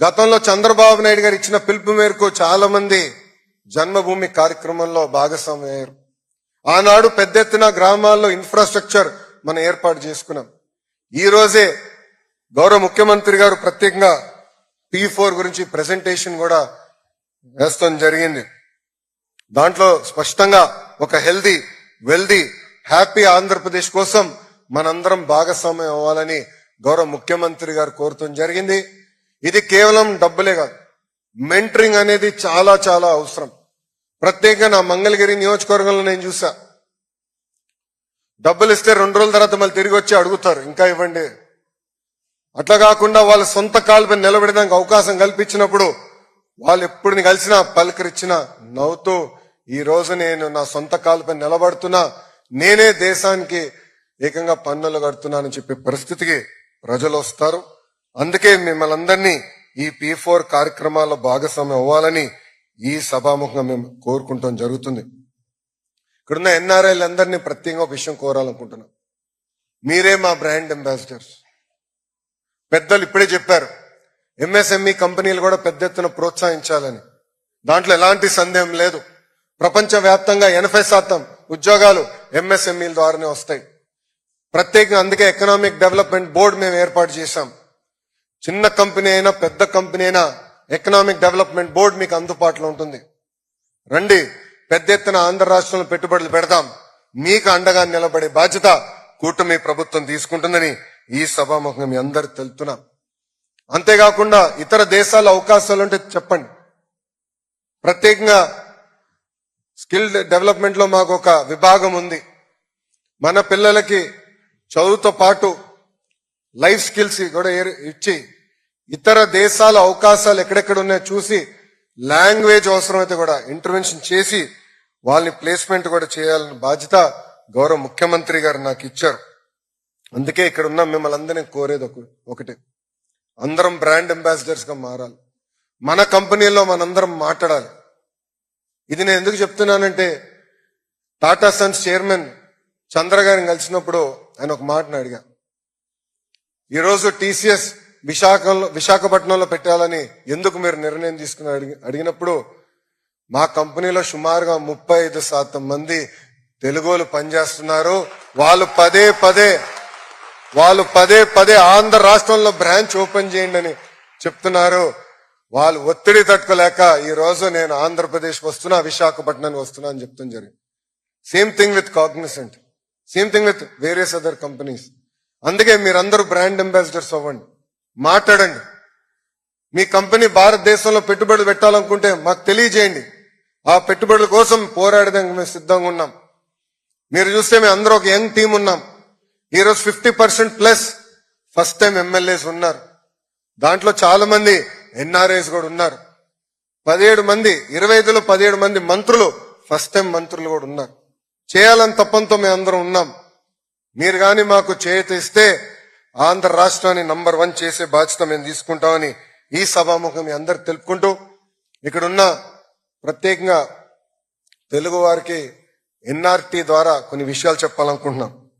గతంలో చంద్రబాబు నాయుడు గారు ఇచ్చిన పిలుపు మేరకు చాలా మంది జన్మభూమి కార్యక్రమంలో భాగస్వామయ్యారు ఆనాడు పెద్ద ఎత్తున గ్రామాల్లో ఇన్ఫ్రాస్ట్రక్చర్ మనం ఏర్పాటు చేసుకున్నాం. ఈ రోజే గౌరవ ముఖ్యమంత్రి గారు ప్రత్యేకంగా పి ఫోర్ గురించి ప్రెజెంటేషన్ కూడా వేస్తాం జరిగింది. దాంట్లో స్పష్టంగా ఒక హెల్దీ వెల్దీ హ్యాపీ ఆంధ్రప్రదేశ్ కోసం మనందరం భాగస్వామ్యం అవ్వాలని గౌరవ ముఖ్యమంత్రి గారు కోరుతూ జరిగింది. ఇది కేవలం డబ్బులే కాదు. మెంటరింగ్ అనేది చాలా చాలా అవసరం. ప్రత్యేకంగా నా మంగళగిరి నియోజకవర్గంలో నేను చూసా. డబ్బులు ఇస్తే రెండు రోజుల తర్వాత మళ్ళీ తిరిగి వచ్చి అడుగుతారు ఇంకా ఇవ్వండి. అట్లా కాకుండా వాళ్ళ సొంత కాలుపై నిలబడడానికి అవకాశం కల్పించినప్పుడు వాళ్ళు ఎప్పుడు కలిసినా పలకరించినా నవ్వుతూ ఈ రోజు నేను నా సొంత కాలుపై నిలబడుతున్నా నేనే దేశానికి ఏకంగా పన్నులు కడుతున్నానని చెప్పే పరిస్థితికి ప్రజలు వస్తారు. అందుకే మిమ్మల్ని అందరినీ ఈ పీ ఫోర్ కార్యక్రమాల్లో భాగస్వామ్యం అవ్వాలని ఈ సభాముఖంగా మేము కోరుకుంటాం జరుగుతుంది. ఇక్కడున్న ఎన్ఆర్ఐలు అందరినీ ప్రత్యేకంగా ఒక విషయం కోరాలనుకుంటున్నాం. మీరే మా బ్రాండ్ అంబాసిడర్స్. పెద్దలు ఇప్పుడే చెప్పారు ఎంఎస్ఎంఈ కంపెనీలు కూడా పెద్ద ఎత్తున ప్రోత్సహించాలని. దాంట్లో ఎలాంటి సందేహం లేదు. ప్రపంచ వ్యాప్తంగా ఎనభై శాతం ఉద్యోగాలు ఎంఎస్ఎంఈల ద్వారానే వస్తాయి. ప్రత్యేకంగా అందుకే ఎకనామిక్ డెవలప్మెంట్ బోర్డు మేము ఏర్పాటు చేశాం. చిన్న కంపెనీ అయినా పెద్ద కంపెనీ అయినా ఎకనామిక్ డెవలప్మెంట్ బోర్డు మీకు అందుబాటులో ఉంటుంది. రండి పెద్ద ఎత్తున ఆంధ్ర రాష్ట్రంలో పెట్టుబడులు పెడదాం. మీకు అండగా నిలబడే బాధ్యత కూటమి ప్రభుత్వం తీసుకుంటుందని ఈ సభాముఖంగా మీ అందరు తెలుపుతున్నాం. అంతేకాకుండా ఇతర దేశాల అవకాశాలు ఉంటే చెప్పండి. ప్రత్యేకంగా స్కిల్ డెవలప్మెంట్లో మాకు ఒక విభాగం ఉంది. మన పిల్లలకి చదువుతో పాటు లైఫ్ స్కిల్స్ కూడా ఇచ్చి ఇతర దేశాల అవకాశాలు ఎక్కడెక్కడ ఉన్నాయో చూసి లాంగ్వేజ్ అవసరమైతే కూడా ఇంటర్వెన్షన్ చేసి వాళ్ళని ప్లేస్మెంట్ కూడా చేయాలని బాధ్యత గౌరవ ముఖ్యమంత్రి గారు నాకు ఇచ్చారు. అందుకే ఇక్కడ ఉన్న మిమ్మల్ని అందరినీ కోరేది ఒక ఒకటి. అందరం బ్రాండ్ అంబాసిడర్స్గా మారాలి. మన కంపెనీలో మనందరం మాట్లాడాలి. ఇది నేను ఎందుకు చెప్తున్నానంటే టాటా సన్స్ చైర్మన్ చంద్ర గారిని కలిసినప్పుడు ఆయన ఒక మాటను అడిగా. ఈరోజు టీసీఎస్ విశాఖలో విశాఖపట్నంలో పెట్టాలని ఎందుకు మీరు నిర్ణయం తీసుకుని అడిగి అడిగినప్పుడు మా కంపెనీలో సుమారుగా ముప్పై ఐదు శాతం మంది తెలుగులు పనిచేస్తున్నారు. వాళ్ళు పదే పదే వాళ్ళు పదే పదే ఆంధ్ర రాష్ట్రంలో బ్రాంచ్ ఓపెన్ చేయండి అని చెప్తున్నారు. వాళ్ళు ఒత్తిడి తట్టుకోలేక ఈ రోజు నేను ఆంధ్రప్రదేశ్ వస్తున్నా విశాఖపట్నానికి వస్తున్నా అని చెప్తాం జరిగింది. Same thing with Cognizant same thing with various other companies అందుకే మీరందరూ బ్రాండ్ అంబాసిడర్స్ అవ్వండి. మాట్లాడండి. మీ కంపెనీ భారతదేశంలో పెట్టుబడులు పెట్టాలనుకుంటే మాకు తెలియజేయండి. ఆ పెట్టుబడుల కోసం పోరాడడానికి మేము సిద్ధంగా ఉన్నాం. మీరు చూస్తే మేము అందరూ ఒక యంగ్ టీం ఉన్నాం. ఈరోజు fifty percent plus first time MLAs ఉన్నారు. దాంట్లో చాలా మంది ఎన్ఆర్ఐస్ కూడా ఉన్నారు. పదిహేడు మంది ఇరవై ఐదులో పదిహేడు మంది మంత్రులు ఫస్ట్ టైం మంత్రులు కూడా ఉన్నారు. చేయాలని తప్పంతో మేము అందరం ఉన్నాం. మీరు కానీ మాకు చేత ఇస్తే ఆంధ్ర రాష్ట్రాన్ని నంబర్ వన్ చేసే బాధ్యత మేము తీసుకుంటామని ఈ సభాముఖం మీ అందరు తెలుపుకుంటూ ఇక్కడున్న ప్రత్యేకంగా తెలుగు వారికి ఎన్ఆర్టీ ద్వారా కొన్ని విషయాలు చెప్పాలనుకుంటున్నాం.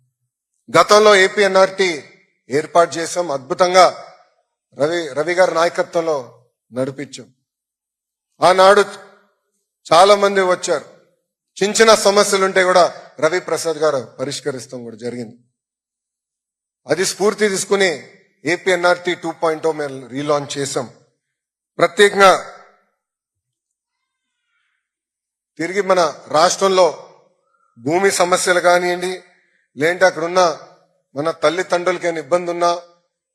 గతంలో ఏపీ ఎన్ఆర్టీ ఏర్పాటు చేశాం. అద్భుతంగా రవి రవి గారి నాయకత్వంలో నడిపించాం. ఆనాడు చాలా మంది వచ్చారు. చిన్న చిన్న సమస్యలు ఉంటే కూడా రవి ప్రసాద్ గారు పరిష్కరిస్తాం కూడా జరిగింది. అది స్ఫూర్తి తీసుకుని ఏపీఎన్ఆర్టీ టూ పాయింట్ మేము రీలాంచ్ చేశాం. ప్రత్యేకంగా తిరిగి మన రాష్ట్రంలో భూమి సమస్యలు కానివ్వండి లేదంటే అక్కడ ఉన్న మన తల్లిదండ్రులకి ఏమైనా ఇబ్బంది ఉన్నా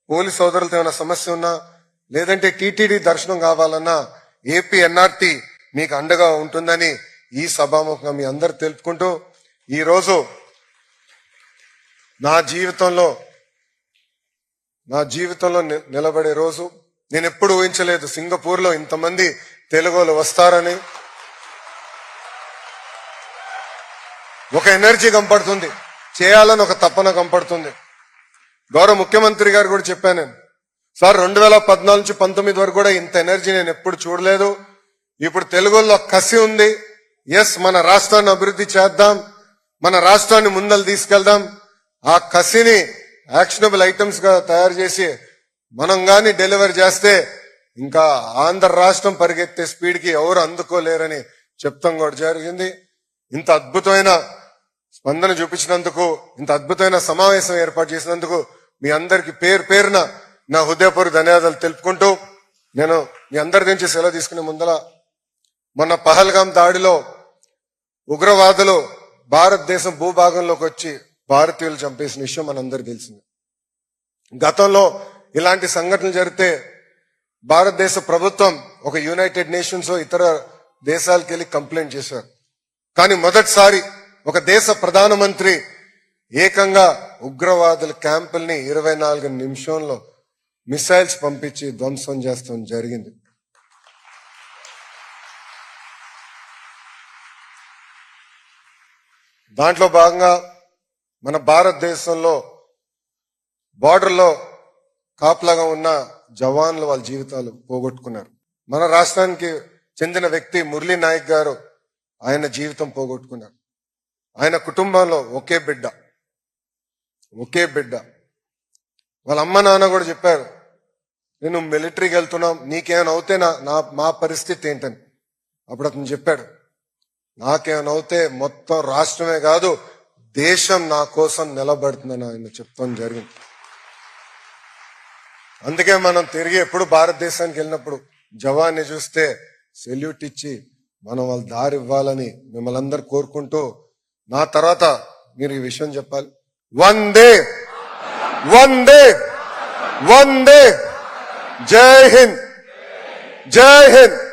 పోలీస్ సోదరులతో ఏమైనా సమస్య ఉన్నా లేదంటే టీటీడీ దర్శనం కావాలన్నా ఏపీ ఎన్ఆర్టీ మీకు అండగా ఉంటుందని ఈ సభాముఖంగా మీ అందరు తెలుపుకుంటూ ఈ రోజు నా జీవితంలో నా జీవితంలో నిలబడే రోజు. నేను ఎప్పుడు ఊహించలేదు సింగపూర్లో ఇంతమంది తెలుగులు వస్తారని. ఒక ఎనర్జీ కంపడుతుంది చేయాలని ఒక తపన కంపడుతుంది గౌరవ ముఖ్యమంత్రి గారు కూడా చెప్పాను నేను. సార్ రెండు వేల పద్నాలుగు నుంచి పంతొమ్మిది వరకు కూడా ఇంత ఎనర్జీ నేను ఎప్పుడు చూడలేదు. ఇప్పుడు తెలుగులో కసి ఉంది. ఎస్ మన రాష్ట్రాన్ని అభివృద్ధి చేద్దాం. మన రాష్ట్రాన్ని ముందలు తీసుకెళ్దాం. ఆ కసిని యాక్షనబుల్ ఐటమ్స్గా తయారు చేసి మనం గాని డెలివర్ చేస్తే ఇంకా ఆంధ్ర రాష్ట్రం పరిగెత్తే స్పీడ్కి ఎవరు అందుకోలేరని చెప్తాం కూడా జరిగింది. ఇంత అద్భుతమైన స్పందన చూపించినందుకు ఇంత అద్భుతమైన సమావేశం ఏర్పాటు చేసినందుకు మీ అందరికి పేరు పేరున నా హృదయపూర్వ ధన్యవాదాలు తెలుపుకుంటూ నేను మీ అందరి నుంచి సెలవు తీసుకునే ముందర మొన్న పహల్గాం దాడిలో ఉగ్రవాదులు భారతదేశం భూభాగంలోకి వచ్చి భారతీయులు చంపేసిన విషయం మనందరికీ తెలిసింది. గతంలో ఇలాంటి సంఘటనలు జరిగితే భారతదేశ ప్రభుత్వం ఒక యునైటెడ్ నేషన్స్ ఇతర దేశాలకు వెళ్ళి కంప్లైంట్ చేశారు. కానీ మొదటిసారి ఒక దేశ ప్రధానమంత్రి ఏకంగా ఉగ్రవాదుల క్యాంపుల్ని ఇరవై నాలుగు నిమిషంలో మిసైల్స్ పంపించి ధ్వంసం చేస్తాం జరిగింది. దాంట్లో భాగంగా మన భారతదేశంలో బార్డర్లో కాపలాగా ఉన్న జవాన్లు వాళ్ళ జీవితాలు పోగొట్టుకున్నారు. మన రాష్ట్రానికి చెందిన వ్యక్తి మురళీ నాయక్ గారు ఆయన జీవితం పోగొట్టుకున్నారు. ఆయన కుటుంబంలో ఒకే బిడ్డ. ఒకే బిడ్డ. వాళ్ళ అమ్మ నాన్న కూడా చెప్పారు నేను మిలిటరీకి వెళ్తున్నాం నీకేమైనా అవుతే నా నా మా పరిస్థితి ఏంటని. అప్పుడు అతను చెప్పాడు నాకేమైనా అవుతే మొత్తం రాష్ట్రమే కాదు దేశం నా కోసం నిలబడుతుందని ఆయన చెప్తాం జరిగింది. అందుకే మనం తిరిగి ఎప్పుడు భారతదేశానికి వెళ్ళినప్పుడు జవాన్ని చూస్తే సెల్యూట్ ఇచ్చి మనం వాళ్ళ దారి ఇవ్వాలని మిమ్మల్ని అందరు కోరుకుంటూ నా తర్వాత మీరు ఈ విషయం చెప్పాలి. వందే! వందే! వందే! జై హింద్! జై హింద్!